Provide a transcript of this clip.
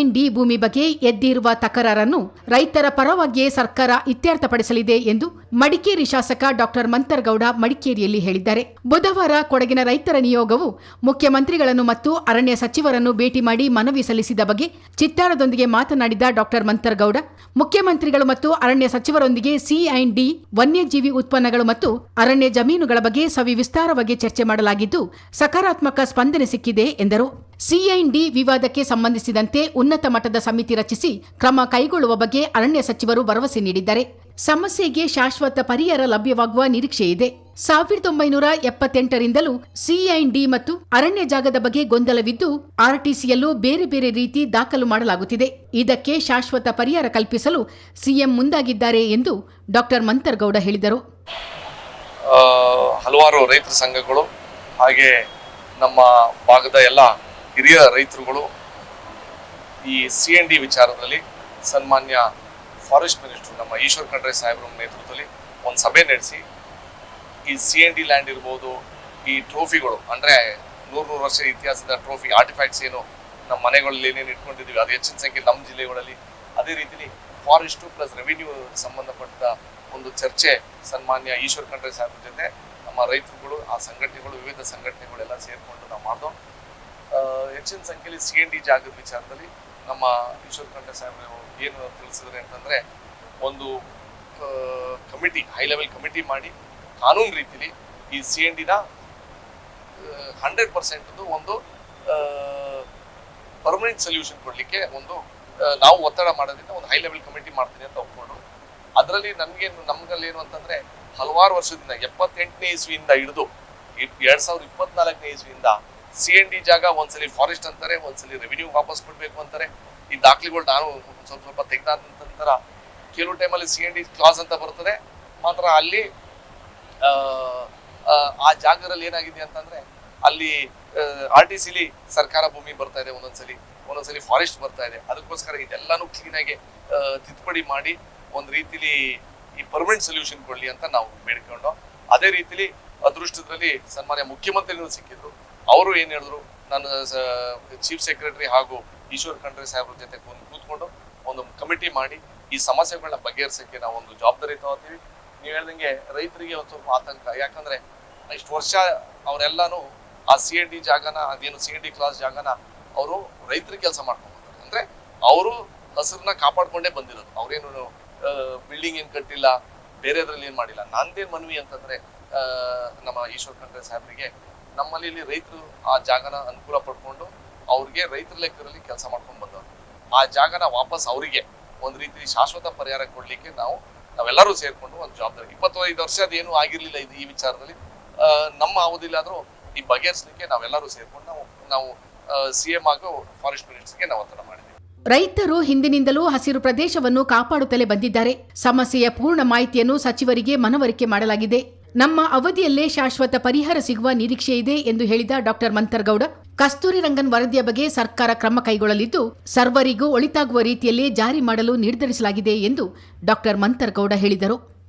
And D ಭೂಮಿ ಬಗ್ಗೆ ಎದ್ದಿರುವ ತಕರಾರನ್ನು ರೈತರ ಪರವಾಗಿಯೇ ಸರ್ಕಾರ ಇತ್ಯರ್ಥಪಡಿಸಲಿದೆ ಎಂದು ಮಡಿಕೇರಿ ಶಾಸಕ ಡಾಕ್ಟರ್ ಮಂತರ್ಗೌಡ ಮಡಿಕೇರಿಯಲ್ಲಿ ಹೇಳಿದ್ದಾರೆ. ಬುಧವಾರ ಕೊಡಗಿನ ರೈತರ ನಿಯೋಗವು ಮುಖ್ಯಮಂತ್ರಿಗಳನ್ನು ಮತ್ತು ಅರಣ್ಯ ಸಚಿವರನ್ನು ಭೇಟಿ ಮಾಡಿ ಮನವಿ ಸಲ್ಲಿಸಿದ ಬಗ್ಗೆ ಚಿತ್ತಾರದೊಂದಿಗೆ ಮಾತನಾಡಿದ ಡಾಕ್ಟರ್ ಮಂತರ್ಗೌಡ, ಮುಖ್ಯಮಂತ್ರಿಗಳು ಮತ್ತು ಅರಣ್ಯ ಸಚಿವರೊಂದಿಗೆ ಸಿ ಡಿ ವನ್ಯಜೀವಿ ಉತ್ಪನ್ನಗಳು ಮತ್ತು ಅರಣ್ಯ ಜಮೀನುಗಳ ಬಗ್ಗೆ ಸವಿವಿಸ್ತಾರವಾಗಿ ಚರ್ಚೆ ಮಾಡಲಾಗಿದ್ದು, ಸಕಾರಾತ್ಮಕ ಸ್ಪಂದನೆ ಸಿಕ್ಕಿದೆ ಎಂದರು. ಸಿಐಡಿ ವಿವಾದಕ್ಕೆ ಸಂಬಂಧಿಸಿದಂತೆ ಉನ್ನತ ಮಟ್ಟದ ಸಮಿತಿ ರಚಿಸಿ ಕ್ರಮ ಕೈಗೊಳ್ಳುವ ಬಗ್ಗೆ ಅರಣ್ಯ ಸಚಿವರು ಭರವಸೆ ನೀಡಿದ್ದಾರೆ. ಸಮಸ್ಯೆಗೆ ಶಾಶ್ವತ ಪರಿಹಾರ ಲಭ್ಯವಾಗುವ ನಿರೀಕ್ಷೆ ಇದೆ. ಸಾವಿರದ ಒಂಬೈನೂರ ಎಪ್ಪತ್ತೆಂಟರಿಂದಲೂ ಸಿಐಂಡಿ ಮತ್ತು ಅರಣ್ಯ ಜಾಗದ ಬಗ್ಗೆ ಗೊಂದಲವಿದ್ದು ಆರ್ಟಿಸಿಯಲ್ಲೂ ಬೇರೆ ಬೇರೆ ರೀತಿ ದಾಖಲು ಮಾಡಲಾಗುತ್ತಿದೆ. ಇದಕ್ಕೆ ಶಾಶ್ವತ ಪರಿಹಾರ ಕಲ್ಪಿಸಲು ಸಿಎಂ ಮುಂದಾಗಿದ್ದಾರೆ ಎಂದು ಡಾಕ್ಟರ್ ಮಂತರ್ಗೌಡ ಹೇಳಿದರು. ಹಲವಾರು ರೈತರ ಸಂಘಗಳು ಹಾಗೆ ನಮ್ಮ ಭಾಗದ ಎಲ್ಲ ಹಿರಿಯ ರೈತರುಗಳು ಈ ಸಿ ವಿಚಾರದಲ್ಲಿ ಸನ್ಮಾನ್ಯ ಫಾರೆಸ್ಟ್ ಮಿನಿಸ್ಟರ್, ನಮ್ಮ ಈಶ್ವರ್ ಖಂಡ್ರೆ ಸಾಹೇಬ್ರ ನೇತೃತ್ವದಲ್ಲಿ ಒಂದು ಸಭೆ ನಡೆಸಿ, ಈ ಸಿ ಎನ್ ಡಿ ಲ್ಯಾಂಡ್ ಇರ್ಬೋದು, ಈ ಟ್ರೋಫಿಗಳು ಅಂದರೆ ನೂರು ನೂರು ವರ್ಷ ಇತಿಹಾಸದ ಟ್ರೋಫಿ ಆರ್ಟಿಫ್ಯಾಕ್ಟ್ಸ್ ಏನು ನಮ್ಮ ಮನೆಗಳಲ್ಲಿ ಏನೇನು ಇಟ್ಕೊಂಡಿದ್ದೀವಿ, ಅದು ಹೆಚ್ಚಿನ ಸಂಖ್ಯೆ ನಮ್ಮ ಜಿಲ್ಲೆಗಳಲ್ಲಿ, ಅದೇ ರೀತಿಲಿ ಫಾರೆಸ್ಟು ಪ್ಲಸ್ ರೆವಿನ್ಯೂ ಸಂಬಂಧಪಟ್ಟ ಒಂದು ಚರ್ಚೆ ಸನ್ಮಾನ್ಯ ಈಶ್ವರ್ ಖಂಡ್ರೆ ಸಾಹೇಬ್ರ ಜೊತೆ ನಮ್ಮ ರೈತರುಗಳು, ಆ ಸಂಘಟನೆಗಳು, ವಿವಿಧ ಸಂಘಟನೆಗಳೆಲ್ಲ ಸೇರಿಕೊಂಡು ನಾವು ಮಾಡಿದೋ ಹೆಚ್ಚಿನ ಸಂಖ್ಯೆಯಲ್ಲಿ ಸಿ ಎನ್ ಡಿ ಜಾಗದ ವಿಚಾರದಲ್ಲಿ ನಮ್ಮ ಈಶ್ವರ್ ಖಂಡ್ರೆ ಸಾಹೇಬ್ ಏನು ತಿಳಿಸಿದ್ರೆ ಅಂತಂದ್ರೆ ಒಂದು ಕಮಿಟಿ ಹೈ ಲೆವೆಲ್ ಕಮಿಟಿ ಮಾಡಿ ಕಾನೂನು ರೀತಿಲಿ ಈ ಸಿ ಎನ್ ಡಿನ ಹಂಡ್ರೆಡ್ ಪರ್ಸೆಂಟ್ ಒಂದು ಪರ್ಮನೆಂಟ್ ಸೊಲ್ಯೂಷನ್ ಕೊಡ್ಲಿಕ್ಕೆ ಒಂದು ನಾವು ಒತ್ತಡ ಮಾಡೋದ್ರಿಂದ ಒಂದು ಹೈ ಲೆವೆಲ್ ಕಮಿಟಿ ಮಾಡ್ತೀನಿ ಅಂತ ಒಪ್ಕೊಂಡ್ರು. ಅದರಲ್ಲಿ ನಮಗೇನು ನಮ್ಗಲ್ಲಿ ಏನು ಅಂತಂದ್ರೆ ಹಲವಾರು ವರ್ಷದಿಂದ, ಎಪ್ಪತ್ತೆಂಟನೇ ಇಸ್ವಿಯಿಂದ ಹಿಡಿದು ಎರಡ್ ಸಾವಿರದ ಇಪ್ಪತ್ನಾಲ್ಕನೇ ಇಸ್ವಿಯಿಂದ ಸಿ ಎನ್ ಡಿ ಜಾಗ ಒಂದ್ಸಲಿ ಫಾರೆಸ್ಟ್ ಅಂತಾರೆ ಒಂದ್ಸಲಿ ರೆವಿನ್ಯೂ ವಾಪಸ್ ಕೊಡ್ಬೇಕು ಅಂತಾರೆ. ಈ ದಾಖಲೆಗಳು ನಾನು ಸ್ವಲ್ಪ ಸ್ವಲ್ಪ ತೆಗ್ದಾದ ನಂತರ ಕೆಲವು ಟೈಮಲ್ಲಿ ಸಿ ಎನ್ ಡಿ ಕ್ಲಾಸ್ ಅಂತ ಬರ್ತದೆ. ಮಾತ್ರ ಅಲ್ಲಿ ಆ, ಜಾಗದಲ್ಲಿ ಏನಾಗಿದೆ ಅಂತಂದ್ರೆ ಅಲ್ಲಿ ಆರ್ ಟಿ ಸಿಲಿ ಸರ್ಕಾರ ಭೂಮಿ ಬರ್ತಾ ಇದೆ ಒಂದೊಂದ್ಸಲಿ ಒಂದೊಂದ್ಸಲಿ ಫಾರೆಸ್ಟ್ ಬರ್ತಾ ಇದೆ. ಅದಕ್ಕೋಸ್ಕರ ಇದೆಲ್ಲಾನು ಕ್ಲೀನ್ ಆಗಿ ಆ, ತಿದ್ದುಪಡಿ ಮಾಡಿ ಒಂದು ರೀತಿಲಿ ಈ ಪರ್ಮನೆಂಟ್ ಸೊಲ್ಯೂಷನ್ ಕೊಡ್ಲಿ ಅಂತ ನಾವು ಬೇಡ್ಕೊಂಡು ಅದೇ ರೀತಿಲಿ ಅದೃಷ್ಟದಲ್ಲಿ ಸನ್ಮಾನ್ಯ ಮುಖ್ಯಮಂತ್ರಿಗಳು ಸಿಕ್ಕಿದ್ರು. ಅವರು ಏನ್ ಹೇಳಿದ್ರು? ನಾನು ಚೀಫ್ ಸೆಕ್ರೆಟರಿ ಹಾಗೂ ಈಶ್ವರ್ ಖಂಡ್ರೆ ಸಾಹೇಬ್ರ ಜೊತೆ ಕೂತ್- ಕೂತ್ಕೊಂಡು ಒಂದು ಕಮಿಟಿ ಮಾಡಿ ಈ ಸಮಸ್ಯೆಗಳನ್ನ ಬಗೆಹರಿಸಕ್ಕೆ ನಾವು ಒಂದು ಜವಾಬ್ದಾರಿ ತಗೋತೀವಿ. ನೀವು ಹೇಳ್ದಂಗೆ ರೈತರಿಗೆ ಒಂದು ಸ್ವಲ್ಪ ಆತಂಕ. ಯಾಕಂದ್ರೆ ಇಷ್ಟು ವರ್ಷ ಅವರೆಲ್ಲಾನು ಆ ಸಿ ಎನ್ ಡಿ ಜಾಗನ, ಅದೇನು ಸಿ ಎನ್ ಡಿ ಕ್ಲಾಸ್ ಜಾಗನ ಅವರು ರೈತರಿಗೆ ಕೆಲಸ ಮಾಡ್ಕೊಂಡು ಬಂದ್ದಾರೆ ಅಂದ್ರೆ ಅವರು ಹಸಿರನ್ನ ಕಾಪಾಡ್ಕೊಂಡೇ ಬಂದಿರೋದು. ಅವ್ರೇನು ಬಿಲ್ಡಿಂಗ್ ಏನ್ ಕಟ್ಟಿಲ್ಲ, ಬೇರೆದ್ರಲ್ಲಿ ಏನ್ ಮಾಡಿಲ್ಲ. ನಂದೇನ್ ಮನವಿ ಅಂತಂದ್ರೆ ನಮ್ಮ ಈಶ್ವರ್ ಖಂಡ್ರೆ ಸಾಹೇಬ್ರಿಗೆ ನಮ್ಮಲ್ಲಿ ಇಲ್ಲಿ ರೈತರು ಆ ಜಾಗನ ಅನುಕೂಲ ಪಡ್ಕೊಂಡು ಅವ್ರಿಗೆ ರೈತರ ಲೆಕ್ಕದಲ್ಲಿ ಕೆಲಸ ಮಾಡ್ಕೊಂಡು ಬಂದವರು. ಆ ಜಾಗನ ವಾಪಸ್ ಅವರಿಗೆ ಒಂದ್ ರೀತಿ ಶಾಶ್ವತ ಪರಿಹಾರ ಕೊಡ್ಲಿಕ್ಕೆ ನಾವು ನಾವೆಲ್ಲರೂ ಸೇರ್ಕೊಂಡು ಒಂದು ಜವಾಬ್ದಾರಿ. ಇಪ್ಪತ್ತೈದು ವರ್ಷ ಅದೇನು ಆಗಿರ್ಲಿಲ್ಲ ಇದು ಈ ವಿಚಾರದಲ್ಲಿ. ನಮ್ಮ ನಮ್ಮ ಆದ್ರೂ ಈ ಬಗೆಹರಿಸಲಿಕ್ಕೆ ನಾವೆಲ್ಲರೂ ಸೇರ್ಕೊಂಡು ನಾವು ನಾವು ಸಿ ಎಂ ಹಾಗೂ ಫಾರೆಸ್ಟ್ ಮಿನಿಸ್ಟರ್ಗೆ ನಾವು ಒತ್ತಡ ಮಾಡಿದ್ದೀವಿ. ರೈತರು ಹಿಂದಿನಿಂದಲೂ ಹಸಿರು ಪ್ರದೇಶವನ್ನು ಕಾಪಾಡುತ್ತಲೇ ಬಂದಿದ್ದಾರೆ. ಸಮಸ್ಯೆಯ ಪೂರ್ಣ ಮಾಹಿತಿಯನ್ನು ಸಚಿವರಿಗೆ ಮನವರಿಕೆ ಮಾಡಲಾಗಿದೆ. ನಮ್ಮ ಅವಧಿಯಲ್ಲೇ ಶಾಶ್ವತ ಪರಿಹಾರ ಸಿಗುವ ನಿರೀಕ್ಷೆ ಇದೆ ಎಂದು ಹೇಳಿದ ಡಾಕ್ಟರ್ ಮಂತರ್ಗೌಡ ಕಸ್ತೂರಿ ರಂಗನ್ ವರದಿಯ ಬಗ್ಗೆ ಸರ್ಕಾರ ಕ್ರಮ ಕೈಗೊಳ್ಳಲಿದ್ದು, ಸರ್ವರಿಗೂ ಒಳಿತಾಗುವ ರೀತಿಯಲ್ಲಿ ಜಾರಿ ಮಾಡಲು ನಿರ್ಧರಿಸಲಾಗಿದೆ ಎಂದು ಡಾಕ್ಟರ್ ಮಂತರ್ಗೌಡ ಹೇಳಿದರು.